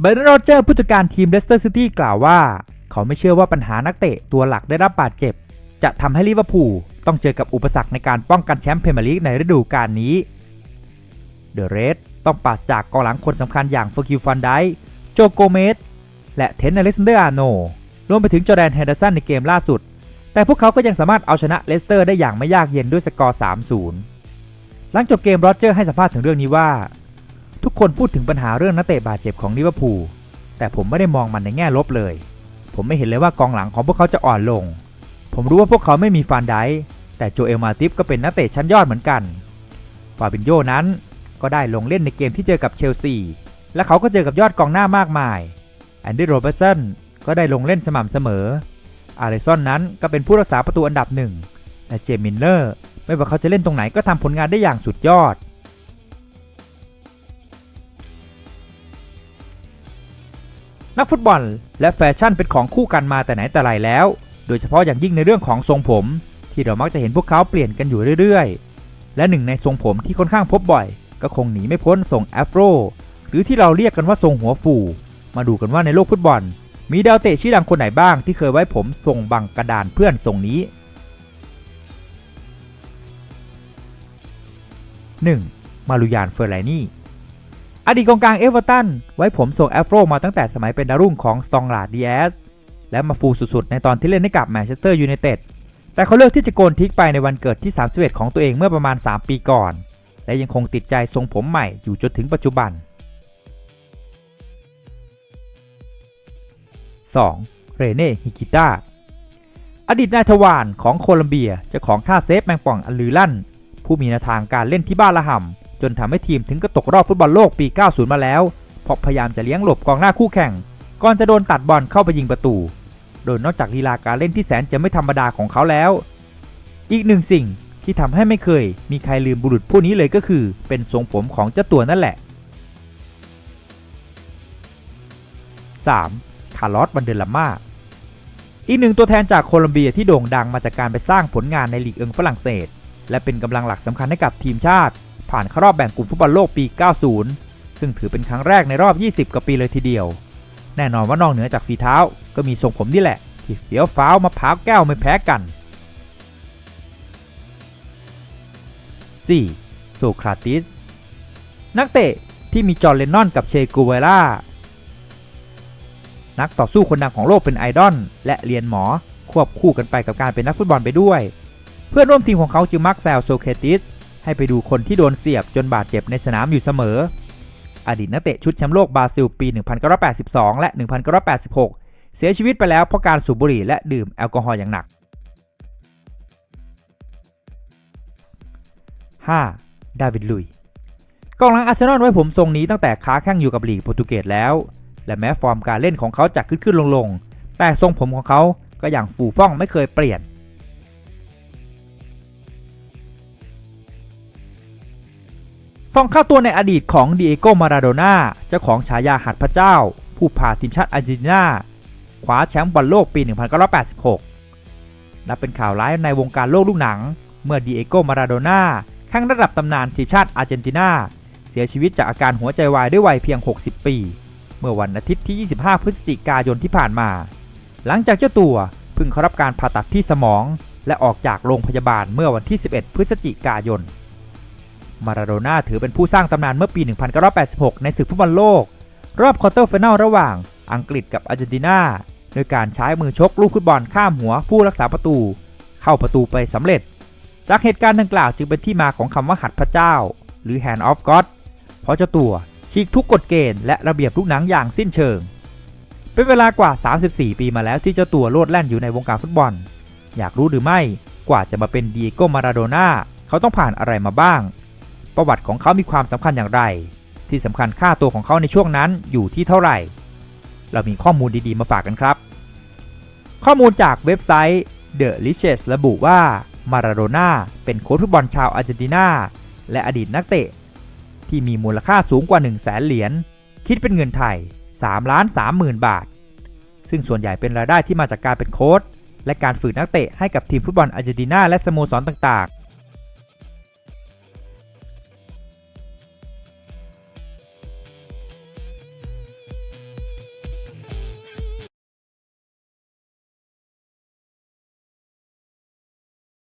เบรนโรเจอร์ผู้จัดการทีมเลสเตอร์ซิตี้กล่าวว่า เขาไม่เชื่อว่าปัญหานักเตะตัวหลักได้รับบาดเจ็บ จะทำให้ลิเวอร์พูลต้องเจอกับอุปสรรคในการป้องกันแชมป์พรีเมียร์ลีกในฤดูกาลนี้ เดอะเรสต้องปราศจากกองหลังคนสำคัญอย่างเฟอร์คิวฟันไดโจโกเมสและเทนอเลสเดอร์อาโนรวมไปถึงจอร์แดนเฮนเดอร์สันในเกมล่าสุด แต่พวกเขาก็ยังสามารถเอาชนะเลสเตอร์ได้อย่างไม่ยากเย็นด้วยสกอร์ 3-0 หลังจบเกมโรเจอร์ให้สัมภาษณ์ถึงเรื่องนี้ว่า ทุกคนพูดถึงปัญหาเรื่องนักเตะบาดเจ็บของลิเวอร์พูลแต่ผมไม่ได้มองมันในแง่ลบเลย ผมไม่เห็นเลยว่ากองหลังของพวกเขาจะอ่อนลง ผมรู้ว่าพวกเขาไม่มีฟานไดแต่โจเอลมาติฟก็เป็นนักเตะชั้นยอดเหมือนกันฟาบินโยนั้นก็ได้ลงเล่นในเกมที่เจอกับเชลซี และเขาก็เจอกับยอดกองหน้ามากมาย แอนดี้โรเบร์ตสันก็ได้ลงเล่นสม่ำเสมอ อาริซอนนั้นก็เป็นผู้รักษาประตูอันดับหนึ่ง และเจมินเลอร์ ไม่ว่าเขาจะเล่นตรงไหนก็ทำผลงานได้อย่างสุดยอด นักฟุตบอล และแฟชั่นเป็นของคู่กันมาแต่ไหนแต่ไรแล้ว โดยเฉพาะอย่างยิ่งในเรื่องของทรงผม ที่เรามักจะเห็นพวกเขาเปลี่ยนกันอยู่เรื่อยๆ และหนึ่งในทรงผมที่ค่อนข้างพบบ่อย ก็คงหนีไม่พ้นทรงแอฟโรหรือที่เราเรียกกันว่าทรงหัวฟู มาดูกันว่าในโลกฟุตบอล มีดาวเตะชื่อดังคนไหนบ้างที่เคยไว้ผมทรงบังกระดานเพื่อนทรงนี้ 1. มารุยานเฟอร์ไลนี่ อดีตกองกลางเอเวอร์ตันไว้ผมทรงแอฟโรมาตั้งแต่สมัยเป็นดารุ่งของซองลาดดีแอสและมาฟูสุดๆ ในตอนที่เล่นให้กับแมนเชสเตอร์ยูไนเต็ดแต่เขาเลือกที่จะโกนทิ้งไปในวันเกิดที่ 31 ของตัวเองเมื่อประมาณ 3 ปีก่อน และยังคงติดใจทรงผมใหม่อยู่จนถึงปัจจุบัน 2. เรเน่ ฮิกิต้า อดีตนายทวารของโคลัมเบียเจ้าของท่าเซฟแมงป่องอันลือลั่น ผู้มีแนวทางการเล่นที่บ้านละห่ำ จนทำให้ทีมถึงกับตกรอบฟุตบอลโลกปี 90 มาแล้ว เพราะพยายามจะเลี้ยงหลบกองหน้าคู่แข่ง ก่อนจะโดนตัดบอลเข้าไปยิงประตู โดยนอกจากลีลาการเล่นที่แสนจะไม่ธรรมดาของเขาแล้ว อีกหนึ่งสิ่งที่ทำให้ไม่เคย มีใครลืมบุรุษผู้นี้เลยก็คือ เป็นทรงผมของเจ้าตัวนั่นแหละ 3. คาร์ลอสบันเดลาม่าอีกหนึ่งตัวแทนจากโคลอมเบียที่โด่งดังมาจากการไปสร้างผลงานในลีกเอิงฝรั่งเศส และเป็นกำลังหลักสำคัญให้กับทีมชาติ ผ่านเข้ารอบแบ่งกลุ่มฟุตบอลโลกปี 90 ซึ่งถือเป็นครั้งแรกในรอบ 20 กว่าปีเลยทีเดียว แน่นอนว่านอกเหนือจากฝีเท้าก็มีทรงผมนี่แหละ ที่เฟี้ยวฟ้าวมาพร้าวแก้วไม่แพ้กัน 4. โซคราติส นักเตะที่มีจอร์เลนนอนกับเชกูเวล่า นักต่อสู้คนดังของโลกเป็นไอดอลและเรียนหมอควบคู่กันไปกับการเป็นนักฟุตบอลไปด้วย เพื่อนร่วมทีมของเขาจึงมักแซวโซเคติส ให้ไปดูคนที่โดนเสียบจนบาดเจ็บในสนามอยู่เสมอ อดีตนักเตะชุดแชมป์โลกบราซิลปี 1982 และ 1986 เสียชีวิตไปแล้วเพราะการสูบบุหรี่และดื่มแอลกอฮอล์อย่างหนัก 5. ดาวิดลุยกองหลังอาร์เซนอลไว้ผมทรงนี้ตั้งแต่ค้าแข่งอยู่กับลีกโปรตุเกสแล้ว และแม้ฟอร์มการเล่นของเขาจะขึ้นขึ้นลงลงแต่ทรงผมของเขาก็อย่างฟูฟ่องไม่เคยเปลี่ยน องเข้าตัวในอดีตของดิเอโกมาราโดน่าเจ้าของฉายาหัดพระเจ้า ผู้พาทีมชาติอาร์เจนตินาคว้าแชมป์บอลโลกปี 1986 นับเป็นข่าวร้ายในวงการโลกลูกหนัง เมื่อดิเอโกมาราโดน่าแข่งระดับตำนานทีมชาติอาร์เจนตินาเสียชีวิตจากอาการหัวใจวายด้วยวัยเพียง 60 ปี เมื่อวันอาทิตย์ที่ 25 พฤศจิกายนที่ผ่านมา หลังจากเจ้าตัวเพิ่งเข้ารับการผ่าตัดที่สมอง และออกจากโรงพยาบาลเมื่อวันที่ 11 พฤศจิกายน มาราโดน่าถือเป็นผู้สร้างตำนานเมื่อปี 1986 ในศึกฟุตบอลโลก รอบควอเตอร์ไฟแนลระหว่างอังกฤษกับอาร์เจนตินาโดยการใช้มือชกลูกฟุตบอลข้ามหัวผู้รักษาประตู เข้าประตูไปสำเร็จ จากเหตุการณ์ดังกล่าวจึงเป็นที่มาของคำว่าหัดพระเจ้า หรือ Hand of God เพราะเจ้าตัวฉีกทุกกฎเกณฑ์และระเบียบลูกหนังอย่างสิ้นเชิง เป็นเวลากว่า 34 ปีมาแล้วที่เจ้าตัวโลดแล่นอยู่ในวงการฟุตบอล อยากรู้หรือไม่กว่าจะมาเป็นดีโกมาราโดน่าเขาต้องผ่านอะไรมาบ้าง ประวัติของเขามีความสำคัญอย่างไร ที่สำคัญค่าตัวของเขาในช่วงนั้นอยู่ที่เท่าไหร่ เรามีข้อมูลดีๆมาฝากกันครับ ข้อมูลจากเว็บไซต์ The Riches ระบุว่ามาราโดน่าเป็นโค้ชฟุตบอลชาวอาร์เจนตินาและอดีตนักเตะ ที่มีมูลค่าสูงกว่า 1 0 0 0 0แสนเหรียญคิดเป็นเงินไทย3ล้าน3หมื่นบาท ซึ่งส่วนใหญ่เป็นรายได้ที่มาจากการเป็นโค้ชและการฝึกนักเตะให้กับทีมฟุตบอลอาร์เจนตินาและสโมสรต่าง